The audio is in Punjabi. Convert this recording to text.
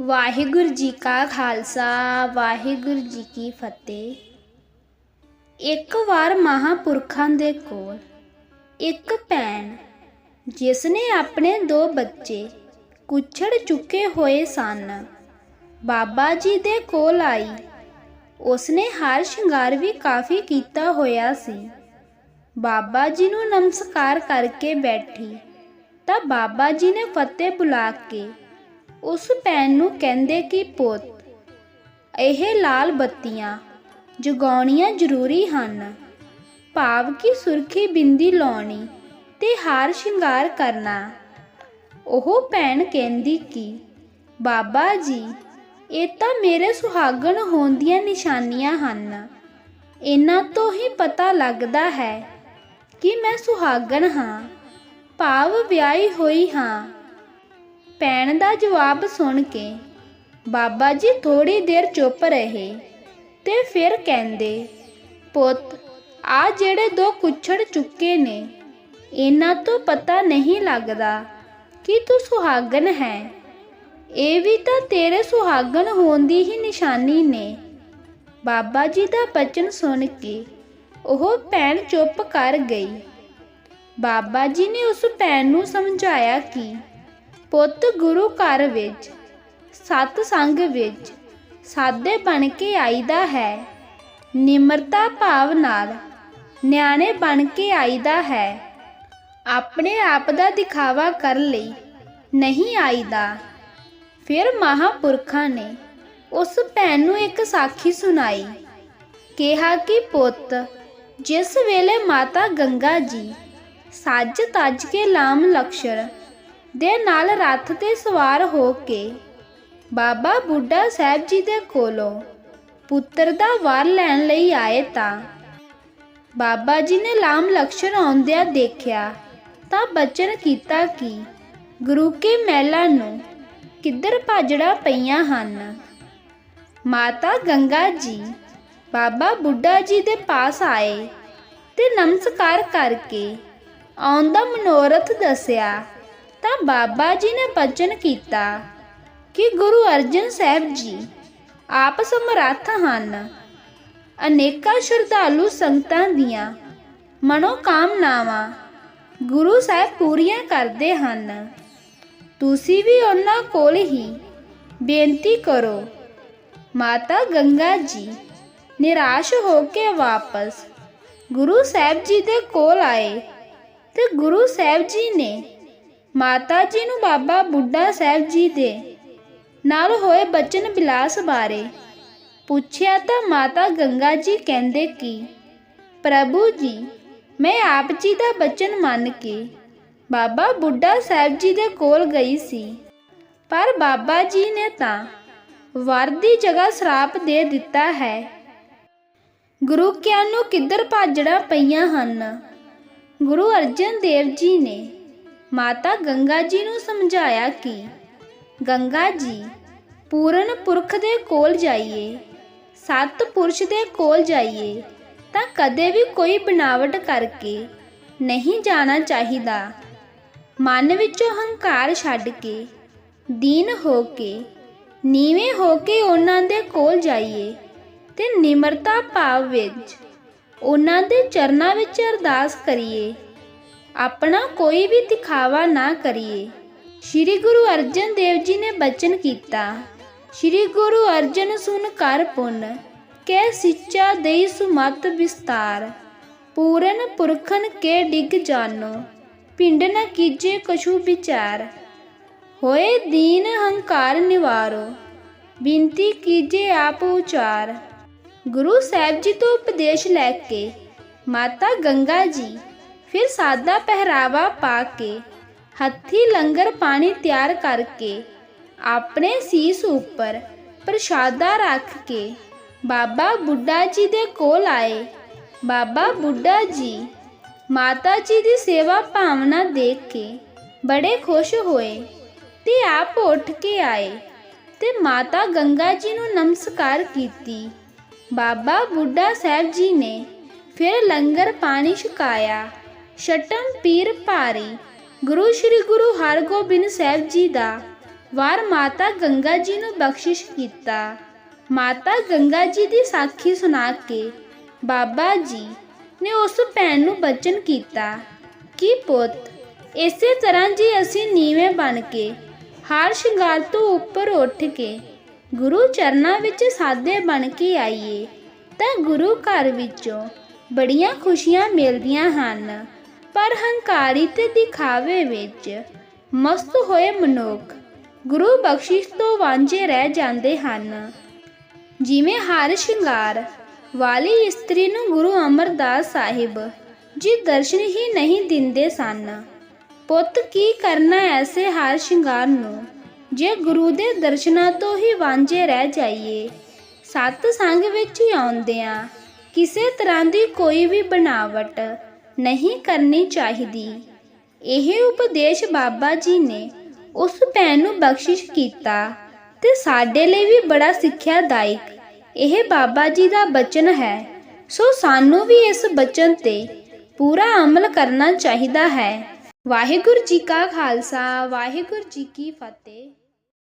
ਵਾਹਿਗੁਰੂ ਜੀ ਕਾ ਖਾਲਸਾ, ਵਾਹਿਗੁਰੂ ਜੀ ਕੀ ਫਤਿਹ। ਇੱਕ ਵਾਰ ਮਹਾਪੁਰਖਾਂ ਦੇ ਕੋਲ ਇੱਕ ਭੈਣ, ਜਿਸ ਨੇ ਆਪਣੇ ਦੋ ਬੱਚੇ ਕੁਛੜ ਚੁੱਕੇ ਹੋਏ ਸਨ, ਬਾਬਾ ਜੀ ਦੇ ਕੋਲ ਆਈ। ਉਸਨੇ ਹਾਰ ਸ਼ਿੰਗਾਰ ਵੀ ਕਾਫੀ ਕੀਤਾ ਹੋਇਆ ਸੀ। ਬਾਬਾ ਜੀ ਨੂੰ ਨਮਸਕਾਰ ਕਰਕੇ ਬੈਠੀ, ਤਾਂ ਬਾਬਾ ਜੀ ਨੇ ਫਤਿਹ ਬੁਲਾ ਕੇ ਉਸ ਭੈਣ ਨੂੰ ਕਹਿੰਦੇ ਕਿ, ਪੁੱਤ, ਇਹ ਲਾਲ ਬੱਤੀਆਂ ਜਗਾਉਣੀਆਂ ਜ਼ਰੂਰੀ ਹਨ। ਭਾਵ ਕਿ ਸੁਰਖੀ ਬਿੰਦੀ ਲਾਉਣੀ ਤੇ ਹਾਰ ਸ਼ਿੰਗਾਰ ਕਰਨਾ। ਉਹ ਭੈਣ ਕਹਿੰਦੀ ਕਿ, ਬਾਬਾ ਜੀ, ਇਹ ਤਾਂ ਮੇਰੇ ਸੁਹਾਗਣ ਹੋਣ ਦੀਆਂ ਨਿਸ਼ਾਨੀਆਂ ਹਨ। ਇਹਨਾਂ ਤੋਂ ਹੀ ਪਤਾ ਲੱਗਦਾ ਹੈ ਕਿ ਮੈਂ ਸੁਹਾਗਣ ਹਾਂ, ਭਾਵ ਵਿਆਹੀ ਹੋਈ ਹਾਂ। ਭੈਣ ਦਾ ਜਵਾਬ ਸੁਣ ਕੇ ਬਾਬਾ ਜੀ ਥੋੜੀ ਦੇਰ ਚੁੱਪ ਰਹੇ ਤੇ ਫਿਰ ਕਹਿੰਦੇ, ਪੁੱਤ, ਆ ਜਿਹੜੇ ਦੋ ਕੁਛੜ ਚੁੱਕੇ ਨੇ, ਇਹਨਾਂ ਤੋਂ ਪਤਾ ਨਹੀਂ ਲੱਗਦਾ ਕਿ ਤੂੰ ਸੁਹਾਗਣ ਹੈ। ਇਹ ਵੀ ਤਾਂ ਤੇਰੇ ਸੁਹਾਗਣ ਹੋਣ ਦੀ ਹੀ ਨਿਸ਼ਾਨੀ ਨੇ। ਬਾਬਾ ਜੀ ਦਾ ਬਚਨ ਸੁਣ ਕੇ ਉਹ ਭੈਣ ਚੁੱਪ ਕਰ ਗਈ। ਬਾਬਾ ਜੀ ਨੇ ਉਸ ਭੈਣ ਨੂੰ ਸਮਝਾਇਆ ਕਿ ਪੁੱਤ ਗੁਰੂ ਘਰ ਵਿੱਚ, ਸਤ ਸੰਗ ਵਿੱਚ ਸਾਦੇ ਬਣ ਕੇ ਆਈਦਾ ਹੈ। ਨਿਮਰਤਾ ਭਾਵ ਨਾਲ ਨਿਆਣੇ ਬਣ ਕੇ ਆਈਦਾ ਹੈ। ਆਪਣੇ ਆਪ ਦਾ ਦਿਖਾਵਾ ਕਰ ਲਈ ਨਹੀਂ ਆਈਦਾ। ਫਿਰ ਮਹਾਪੁਰਖਾਂ ਨੇ ਉਸ ਭੈਣ ਨੂੰ ਇੱਕ ਸਾਖੀ ਸੁਣਾਈ। ਕਿਹਾ ਕਿ ਪੁੱਤ, ਜਿਸ ਵੇਲੇ ਮਾਤਾ ਗੰਗਾ ਜੀ ਸੱਜ ਤੱਜ ਕੇ ਲਾਮ ਲਕਸ਼ਰ ਦੇ ਨਾਲ ਰੱਥ ਤੇ ਸਵਾਰ ਹੋ ਕੇ ਬਾਬਾ ਬੁੱਢਾ ਸਾਹਿਬ ਜੀ ਦੇ ਕੋਲੋਂ ਪੁੱਤਰ ਦਾ ਵਾਰ ਲੈਣ ਲਈ ਆਏ ਤਾਂ ਬਾਬਾ ਜੀ ਨੇ ਲਾਮ ਲਕਸ਼ਣ ਆਉਂਦਿਆਂ ਦੇਖਿਆ ਤਾਂ ਬਚਨ ਕੀਤਾ ਕਿ ਗੁਰੂ ਕੇ ਮਹਿਲਾ ਨੂੰ ਕਿੱਧਰ ਭਾਜੜਾ ਪਈਆਂ ਹਨ। ਮਾਤਾ ਗੰਗਾ ਜੀ ਬਾਬਾ ਬੁੱਢਾ ਜੀ ਦੇ ਪਾਸ ਆਏ ਤੇ ਨਮਸਕਾਰ ਕਰਕੇ ਆਉਂਦਾ ਮਨੋਰਥ ਦੱਸਿਆ ਬਾਬਾ ਜੀ ਨੇ ਬਚਨ ਕੀਤਾ ਕਿ ਗੁਰੂ ਅਰਜਨ ਸਾਹਿਬ ਜੀ ਆਪ ਸਮਰੱਥ ਹਨ। ਅਨੇਕਾਂ ਸ਼ਰਧਾਲੂ ਸੰਗਤਾਂ ਦੀਆਂ ਮਨੋ ਕਾਮਨਾਵਾਂ ਗੁਰੂ ਸਾਹਿਬ ਪੂਰੀਆਂ ਕਰਦੇ ਹਨ। ਤੁਸੀਂ ਵੀ ਉਹਨਾਂ ਕੋਲ ਹੀ ਬੇਨਤੀ ਕਰੋ। ਮਾਤਾ ਗੰਗਾ ਜੀ ਨਿਰਾਸ਼ ਹੋ ਕੇ ਵਾਪਸ ਗੁਰੂ ਸਾਹਿਬ ਜੀ ਦੇ ਕੋਲ ਆਏ ਤੇ ਗੁਰੂ ਸਾਹਿਬ ਜੀ ਨੇ ਮਾਤਾ ਜੀ ਨੂੰ ਬਾਬਾ ਬੁੱਢਾ ਸਾਹਿਬ ਜੀ ਦੇ ਨਾਲ ਹੋਏ ਬਚਨ ਬਿਲਾਸ ਬਾਰੇ ਪੁੱਛਿਆ ਤਾਂ ਮਾਤਾ ਗੰਗਾ ਜੀ ਕਹਿੰਦੇ ਕਿ, ਪ੍ਰਭੂ ਜੀ, ਮੈਂ ਆਪ ਜੀ ਦਾ ਬਚਨ ਮੰਨ ਕੇ ਬਾਬਾ ਬੁੱਢਾ ਸਾਹਿਬ ਜੀ ਦੇ ਕੋਲ ਗਈ ਸੀ, ਪਰ ਬਾਬਾ ਜੀ ਨੇ ਤਾਂ ਵਰ ਦੀ ਜਗ੍ਹਾ ਸਰਾਪ ਦੇ ਦਿੱਤਾ ਹੈ। ਗੁਰੂ ਕਿਆਂ ਨੂੰ ਕਿੱਧਰ ਭਾਜੜਾਂ ਪਈਆਂ ਹਨ? ਗੁਰੂ ਅਰਜਨ ਦੇਵ ਜੀ ਨੇ ਮਾਤਾ ਗੰਗਾ ਜੀ ਨੂੰ ਸਮਝਾਇਆ ਕਿ ਗੰਗਾ ਜੀ, ਪੂਰਨ ਪੁਰਖ ਦੇ ਕੋਲ ਜਾਈਏ, ਸਤ ਪੁਰਸ਼ ਦੇ ਕੋਲ ਜਾਈਏ, ਤਾਂ ਕਦੇ ਵੀ ਕੋਈ ਬਣਾਵਟ ਕਰਕੇ ਨਹੀਂ ਜਾਣਾ ਚਾਹੀਦਾ। ਮਨ ਵਿੱਚੋਂ ਹੰਕਾਰ ਛੱਡ ਕੇ, ਦੀਨ ਹੋ ਕੇ, ਨੀਵੇਂ ਹੋ ਕੇ ਉਹਨਾਂ ਦੇ ਕੋਲ ਜਾਈਏ ਤੇ ਨਿਮਰਤਾ ਭਾਵ ਵਿੱਚ ਉਹਨਾਂ ਦੇ ਚਰਨਾਂ ਵਿੱਚ ਅਰਦਾਸ ਕਰੀਏ। ਆਪਣਾ ਕੋਈ ਵੀ ਦਿਖਾਵਾ ਨਾ ਕਰੀਏ। ਸ੍ਰੀ ਗੁਰੂ ਅਰਜਨ ਦੇਵ ਜੀ ਨੇ ਬਚਨ ਕੀਤਾ, ਸ੍ਰੀ ਗੁਰੂ ਅਰਜਨ ਸੁਨ ਕਰ ਪੁੰਨ ਕੈ ਸਿੱਚਾ ਦੇਈ ਸੁਮਤ ਵਿਸਤਾਰ। ਪੂਰਨ ਪੁਰਖਨ ਕੇ ਡਿਗ ਜਾਨੋ ਪਿੰਡ ਨ ਕੀਜੇ ਕਛੂ ਵਿਚਾਰ। ਹੋਏ ਦੀਨ ਹੰਕਾਰ ਨਿਵਾਰੋ ਬੇਨਤੀ ਕੀਜੇ ਆਪ ਉਚਾਰ। ਗੁਰੂ ਸਾਹਿਬ ਜੀ ਤੋਂ ਉਪਦੇਸ਼ ਲੈ ਕੇ ਮਾਤਾ ਗੰਗਾ ਜੀ ਫਿਰ ਸਾਦਾ ਪਹਿਰਾਵਾ ਪਾ ਕੇ ਹੱਥੀ ਲੰਗਰ ਪਾਣੀ ਤਿਆਰ ਕਰਕੇ ਆਪਣੇ ਸੀਸ ਉੱਪਰ ਪ੍ਰਸ਼ਾਦਾ ਰੱਖ ਕੇ ਬਾਬਾ ਬੁੱਢਾ ਜੀ ਦੇ ਕੋਲ ਆਏ। ਬਾਬਾ ਬੁੱਢਾ ਜੀ ਮਾਤਾ ਜੀ ਦੀ ਸੇਵਾ ਭਾਵਨਾ ਦੇਖ ਕੇ ਬੜੇ ਖੁਸ਼ ਹੋਏ ਤੇ ਆਪ ਉੱਠ ਕੇ ਆਏ ਤੇ ਮਾਤਾ ਗੰਗਾ ਜੀ ਨੂੰ ਨਮਸਕਾਰ ਕੀਤੀ। ਬਾਬਾ ਬੁੱਢਾ ਸਾਹਿਬ ਜੀ ਨੇ ਫਿਰ ਲੰਗਰ ਪਾਣੀ ਛਕਾਇਆ। ਛਟਮ ਪੀਰ ਭਾਰੀ, ਗੁਰੂ ਸ੍ਰੀ ਗੁਰੂ ਹਰਗੋਬਿੰਦ ਸਾਹਿਬ ਜੀ ਦਾ ਵਾਰ ਮਾਤਾ ਗੰਗਾ ਜੀ ਨੂੰ ਬਖਸ਼ਿਸ਼ ਕੀਤਾ। ਮਾਤਾ ਗੰਗਾ ਜੀ ਦੀ ਸਾਖੀ ਸੁਣਾ ਕੇ ਬਾਬਾ ਜੀ ਨੇ ਉਸ ਭੈਣ ਨੂੰ ਬਚਨ ਕੀਤਾ ਕਿ ਪੁੱਤ, ਇਸੇ ਤਰ੍ਹਾਂ ਜੀ ਅਸੀਂ ਨੀਵੇਂ ਬਣ ਕੇ ਹਾਰ ਸ਼ਿੰਗਾਰ ਤੋਂ ਉੱਪਰ ਉੱਠ ਕੇ ਗੁਰੂ ਚਰਨਾਂ ਵਿੱਚ ਸਾਦੇ ਬਣ ਕੇ ਆਈਏ, ਤਾਂ ਗੁਰੂ ਘਰ ਵਿੱਚੋਂ ਬੜੀਆਂ ਖੁਸ਼ੀਆਂ ਮਿਲਦੀਆਂ ਹਨ। ਪਰ ਹੰਕਾਰੀ ਤੇ ਦਿਖਾਵੇ ਵਿੱਚ ਮਸਤ ਹੋਏ ਮਨੁੱਖ ਗੁਰੂ ਬਖਸ਼ਿਸ਼ ਤੋਂ ਵਾਂਝੇ ਰਹਿ ਜਾਂਦੇ ਹਨ। ਜਿਵੇਂ ਹਾਰ ਸ਼ਿੰਗਾਰ ਵਾਲੀ ਇਸਤਰੀ ਨੂੰ ਗੁਰੂ ਅਮਰਦਾਸ ਸਾਹਿਬ ਜੀ ਦਰਸ਼ਨ ਹੀ ਨਹੀਂ ਦਿੰਦੇ ਸਨ। ਪੁੱਤ ਕੀ ਕਰਨਾ ਐਸੇ ਹਾਰ ਸ਼ਿੰਗਾਰ ਨੂੰ? ਜੇ ਗੁਰੂ ਦੇ ਦਰਸ਼ਨਾਂ ਤੋਂ ਹੀ ਵਾਂਝੇ ਰਹਿ ਜਾਈਏ, ਸਤ ਸੰਗ ਵਿੱਚ ਹੀ ਆਉਂਦਿਆਂ ਕਿਸੇ ਤਰ੍ਹਾਂ ਦੀ ਕੋਈ ਵੀ ਬਣਾਵਟ ਨਹੀਂ ਕਰਨੀ ਚਾਹੀਦੀ। ਇਹ ਉਪਦੇਸ਼ ਬਾਬਾ ਜੀ ਨੇ ਉਸ ਭੈਣ ਨੂੰ ਬਖਸ਼ਿਸ਼ ਕੀਤਾ ਤੇ ਸਾਡੇ ਲਈ ਵੀ ਬੜਾ ਸਿੱਖਿਆਦਾਇਕ। ਇਹ ਬਾਬਾ ਜੀ ਦਾ ਬਚਨ ਹੈ। ਸੋ ਸਾਨੂੰ ਵੀ ਇਸ ਬਚਨ ਤੇ ਪੂਰਾ ਅਮਲ ਕਰਨਾ ਚਾਹੀਦਾ ਹੈ। ਵਾਹਿਗੁਰੂ ਜੀ ਕਾ ਖਾਲਸਾ, ਵਾਹਿਗੁਰੂ ਜੀ ਕੀ ਫਤਿਹ।